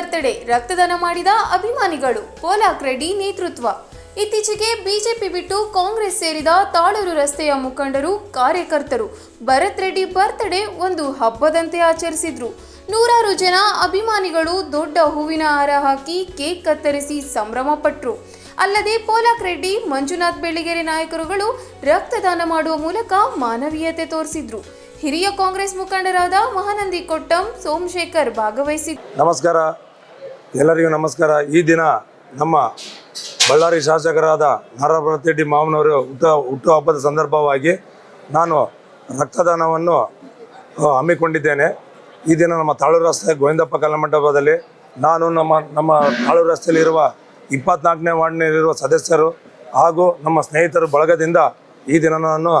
Birthday ರಕ್ತದಾನ ಮಾಡಿದ ಅಭಿಮಾನಿಗಳು. ಪೋಲಾಕ್ ರೆಡ್ಡಿ ನೇತೃತ್ವ. ಇತ್ತೀಚೆಗೆ ಬಿಜೆಪಿ ಬಿಟ್ಟು ಕಾಂಗ್ರೆಸ್ ಸೇರಿದ ತಾಳೂರು ರಸ್ತೆಯ ಮುಖಂಡರು, ಕಾರ್ಯಕರ್ತರು ಭರತ್ ರೆಡ್ಡಿ ಬರ್ತ್ಡೇ ಒಂದು ಹಬ್ಬದಂತೆ ಆಚರಿಸಿದ್ರು. ನೂರಾರು ಜನ ಅಭಿಮಾನಿಗಳು ದೊಡ್ಡ ಹೂವಿನ ಹಾರ ಹಾಕಿ ಕೇಕ್ ಕತ್ತರಿಸಿ ಸಂಭ್ರಮ ಪಟ್ಟರು ಅಲ್ಲದೆ ಪೋಲಾಕ್ ರೆಡ್ಡಿ, ಮಂಜುನಾಥ್ ಬೆಳ್ಳಿಗೆರೆ ನಾಯಕರುಗಳು ರಕ್ತದಾನ ಮಾಡುವ ಮೂಲಕ ಮಾನವೀಯತೆ ತೋರಿಸಿದ್ರು. ಹಿರಿಯ ಕಾಂಗ್ರೆಸ್ ಮುಖಂಡರಾದ ಮಹಾನಂದಿ ಕೊಟ್ಟಂ, ಸೋಮಶೇಖರ್ ಭಾಗವಹಿಸಿದ್ರು. ನಮಸ್ಕಾರ. ಎಲ್ಲರಿಗೂ ನಮಸ್ಕಾರ. ಈ ದಿನ ನಮ್ಮ ಬಳ್ಳಾರಿ ಶಾಸಕರಾದ ನಾರಾಯಣರೆಡ್ಡಿ ಮಾವನವರು ಹುಟ್ಟ ಹುಟ್ಟುಹಬ್ಬದ ಸಂದರ್ಭವಾಗಿ ನಾನು ರಕ್ತದಾನವನ್ನು ಹಮ್ಮಿಕೊಂಡಿದ್ದೇನೆ. ಈ ದಿನ ನಮ್ಮ ತಾಳೂರು ರಸ್ತೆ ಗೋವಿಂದಪ್ಪ ಕಲ್ಮಂಟಪದಲ್ಲಿ ನಾನು ನಮ್ಮ ನಮ್ಮ ತಾಳೂರು ರಸ್ತೆಯಲ್ಲಿರುವ ಇಪ್ಪತ್ನಾಲ್ಕನೇ ವಾರ್ಡ್ನಲ್ಲಿರುವ ಸದಸ್ಯರು ಹಾಗೂ ನಮ್ಮ ಸ್ನೇಹಿತರು ಬಳಗದಿಂದ ಈ ದಿನ ನಾನು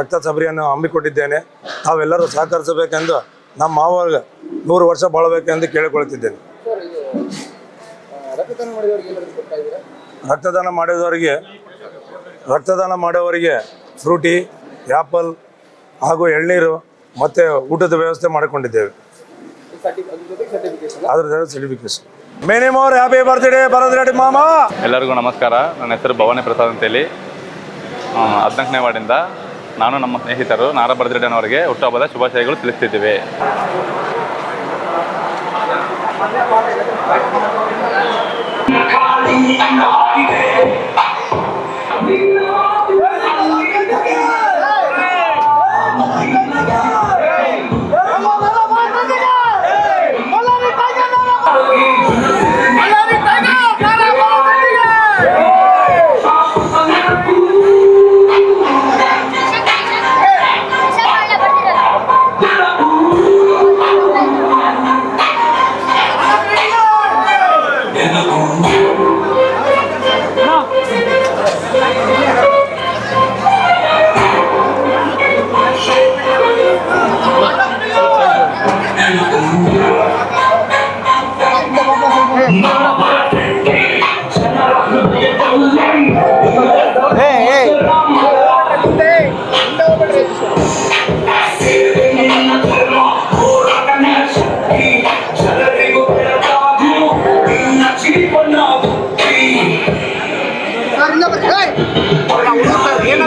ರಕ್ತ ಸಬರಿಯನ್ನು ಹಮ್ಮಿಕೊಂಡಿದ್ದೇನೆ. ತಾವೆಲ್ಲರೂ ಸಹಕರಿಸಬೇಕೆಂದು ನಮ್ಮ ಮಾವ ನೂರು ವರ್ಷ ಬಾಳಬೇಕೆಂದು ಕೇಳಿಕೊಳ್ಳುತ್ತಿದ್ದೇನೆ. ರಕ್ತದಾನ ಮಾಡಿದವರಿಗೆ ರಕ್ತದಾನ ಮಾಡೋವರಿಗೆ ಫ್ರೂಟಿ ಆ್ಯಪಲ್ ಹಾಗೂ ಎಳ್ನೀರು ಮತ್ತು ಊಟದ ವ್ಯವಸ್ಥೆ ಮಾಡಿಕೊಂಡಿದ್ದೇವೆ. ಅದರ ಸರ್ಟಿಫಿಕೇಶನ್ ಮಿನಿಮೋರ್ ಹ್ಯಾಪಿ ಬರ್ತ್ಡೇ ಭರತ್ ರೆಡ್ಡಿ ಮಾಮ ಎಲ್ಲರಿಗೂ ನಮಸ್ಕಾರ. ನನ್ನ ಹೆಸರು ಭವಾನಿ ಪ್ರಸಾದ್ ಅಂತೇಳಿ. ಹೇಳಿ ಹದಿನಾಲ್ಕನೇ ವಾರ್ಡಿಂದ ನಾನು ನಮ್ಮ ಸ್ನೇಹಿತರು ನಾರಾ ಅನ್ನೋರಿಗೆ ಹುಟ್ಟುಹಬ್ಬದ ಶುಭಾಶಯಗಳು ತಿಳಿಸ್ತಿದ್ದೀವಿ. Kali and the. on. என்ன